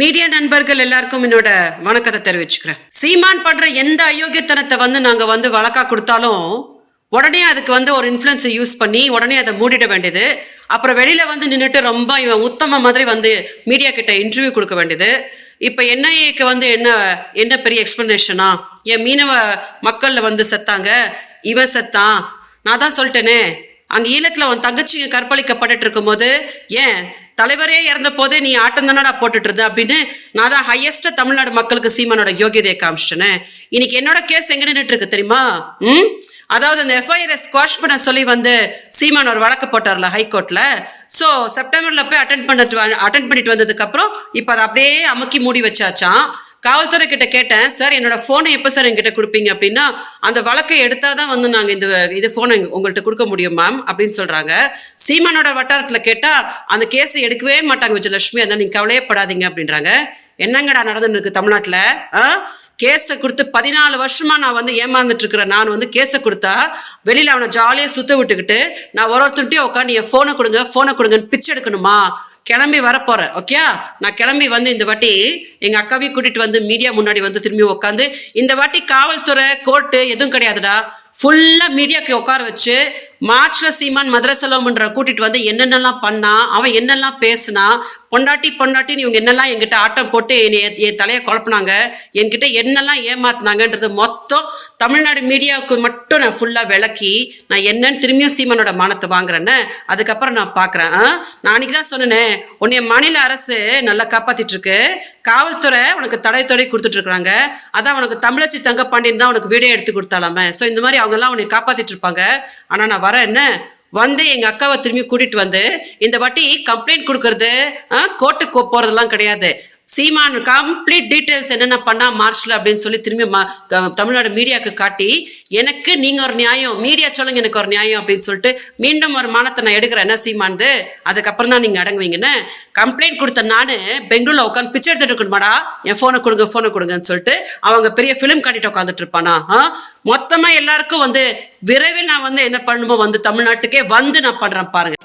Media நண்பர்கள் எல்லாருக்கும் என்னோட வணக்கத்தை தெரிவிச்சுக்கிறேன். சீமான் பண்ற எந்த அயோக்கியத்தனத்தை வந்து நாங்க வந்து வழக்கா கொடுத்தாலும் உடனே அதுக்கு வந்து ஒரு இன்ஃப்ளூயன்ஸை யூஸ் பண்ணி உடனே அதை மூடிட வேண்டியது. அப்புறம் வெளியில வந்து நின்றுட்டு ரொம்ப இவன் உத்தம மாதிரி வந்து மீடியா கிட்ட இன்டர்வியூ கொடுக்க வேண்டியது. இப்போ என்ஐஏக்கு வந்து என்ன என்ன பெரிய எக்ஸ்பிளனேஷனா என் மீனவ மக்கள்ல வந்து செத்தாங்க. இவன் செத்தான். நான் தான் சொல்லிட்டேனே. அங்க ஈழத்துல அவன் தங்கச்சிங்க கற்பழிக்கப்பட்டுட்டு இருக்கும்போது ஏன் தலைவரே இறந்த போது நீ ஆட்டம் தானடா போட்டுட்டு இருந்த அப்படின்னு நான் தான் ஹையஸ்டா தமிழ்நாடு மக்களுக்கு சீமானோட யோகியதையை காமிச்சிட்டேனே. இன்னைக்கு என்னோட கேஸ் எங்க நின்றுட்டு இருக்கு தெரியுமா? ம்? அதாவது அந்த எஃப்ஐஆரை ஸ்குவாஷ் பண்ண சொல்லி வந்து சீமான் ஒரு வழக்கு போட்டார்ல ஹைகோர்ட்ல ஸோ செப்டம்பர்ல போய் அட்டன் பண்ணிட்டு அட்டன் பண்ணிட்டு வந்ததுக்கு அப்புறம் இப்போ அதை அப்படியே அமுக்கி மூடி வச்சாச்சான் காவல்துறை கிட்ட கேட்டேன் சார் என்னோட ஃபோனை எப்போ சார் என்கிட்ட கொடுப்பீங்க? அப்படின்னா அந்த வழக்கை எடுத்தால் தான் வந்து நாங்கள் இந்த இது ஃபோனை உங்கள்கிட்ட கொடுக்க முடியும் மேம் அப்படின்னு சொல்கிறாங்க சீமானோட வட்டாரத்தில் கேட்டால் அந்த கேஸை எடுக்கவே மாட்டாங்க விஜயலட்சுமி. அதான் நீங்கள் கவலையே படாதீங்க அப்படின்றாங்க. என்னங்கடா நடந்துன்னு இருக்கு தமிழ்நாட்டில்? ஆ? கேஸை கொடுத்து பதினாலு வருஷமா நான் வந்து ஏமாந்துட்டு இருக்கிறேன் நான் வந்து கேஸை கொடுத்தா வெளியில அவனை ஜாலியாக சுத்த விட்டுக்கிட்டு நான் ஒரு ஒருத்தருட்டையும் உட்காந்து என் ஃபோனை கொடுங்க ஃபோனை கொடுங்கன்னு பிச்சை எடுக்கணுமா? கிளம்பி வரப்போறேன் ஓகே நான் கிளம்பி வந்து இந்த வாட்டி எங்க அக்காவையும் கூட்டிட்டு வந்து மீடியா முன்னாடி வந்து திரும்பி உட்காந்து இந்த வாட்டி காவல்துறை கோர்ட்டு எதுவும் கிடையாதுடா. ஃபுல்லாக மீடியாக்கு உட்கார வச்சு மார்ச்ல சீமான் மதுரை செல்வம்ன்ற கூட்டிட்டு வந்து என்னென்னலாம் பண்ணா அவன் என்னெல்லாம் பேசினா பொண்டாட்டி பொண்டாட்டின்னு இவங்க என்னெல்லாம் என்கிட்ட ஆட்டம் போட்டு என்னை என் தலையை குழப்பினாங்க என்கிட்ட என்னெல்லாம் ஏமாத்தினாங்கன்றது மொத்தம் தமிழ்நாடு மீடியாவுக்கு மட்டும் நான் ஃபுல்லாக விளக்கி நான் என்னன்னு திரும்பியும் சீமானோட மானத்தை வாங்குறேன்னு அதுக்கப்புறம் நான் பார்க்குறேன் நான் அன்றைக்கி தான் சொன்னேனே உன்னைய மாநில அரசு நல்லா காப்பாற்றிட்டுருக்கு காவல்துறை உனக்கு தடை தொடை கொடுத்துட்ருக்குறாங்க அதான் உனக்கு தமிழச்சி தங்கப்பாண்டியன் தான் உனக்கு வீடியோ எடுத்து கொடுத்தாலாமே ஸோ இந்த மாதிரி அவங்க எல்லாம் உன்னை காப்பாத்திட்டு இருப்பாங்க. ஆனா நான் வரேன் என்ன? வந்து எங்க அக்காவை திரும்பி கூட்டிட்டு வந்து இந்த வாட்டி கம்ப்ளைண்ட் கொடுக்கறது கோர்ட்டுக்கு போகிறதெல்லாம் கிடையாது. சீமான் கம்ப்ளீட் டீட்டெயில்ஸ் என்னென்ன பண்ணா மார்ச்ல அப்படின்னு சொல்லி திரும்பி தமிழ்நாடு மீடியாவுக்கு காட்டி எனக்கு நீங்க ஒரு நியாயம் மீடியா சொல்லுங்க எனக்கு ஒரு நியாயம் அப்படின்னு சொல்லிட்டு மீண்டும் ஒரு மானத்தை நான் எடுக்கிறேன். என்ன சீமான்து? அதுக்கப்புறம் தான் நீங்க அடங்குவீங்கன்னு கம்ப்ளைண்ட் கொடுத்த நானு பெங்களூர்ல உட்காந்து பிச்சை எடுத்துட்டு இருக்கணுமாடா? என் போனை கொடுங்க போனை கொடுங்கன்னு சொல்லிட்டு அவங்க பெரிய ஃபிலிம் காட்டிட்டு உட்காந்துட்டு இருப்பானா? மொத்தமா எல்லாருக்கும் வந்து விரைவில் நான் வந்து என்ன பண்ணுமோ வந்து தமிழ்நாட்டுக்கே வந்து நான் பண்றேன் பாருங்க.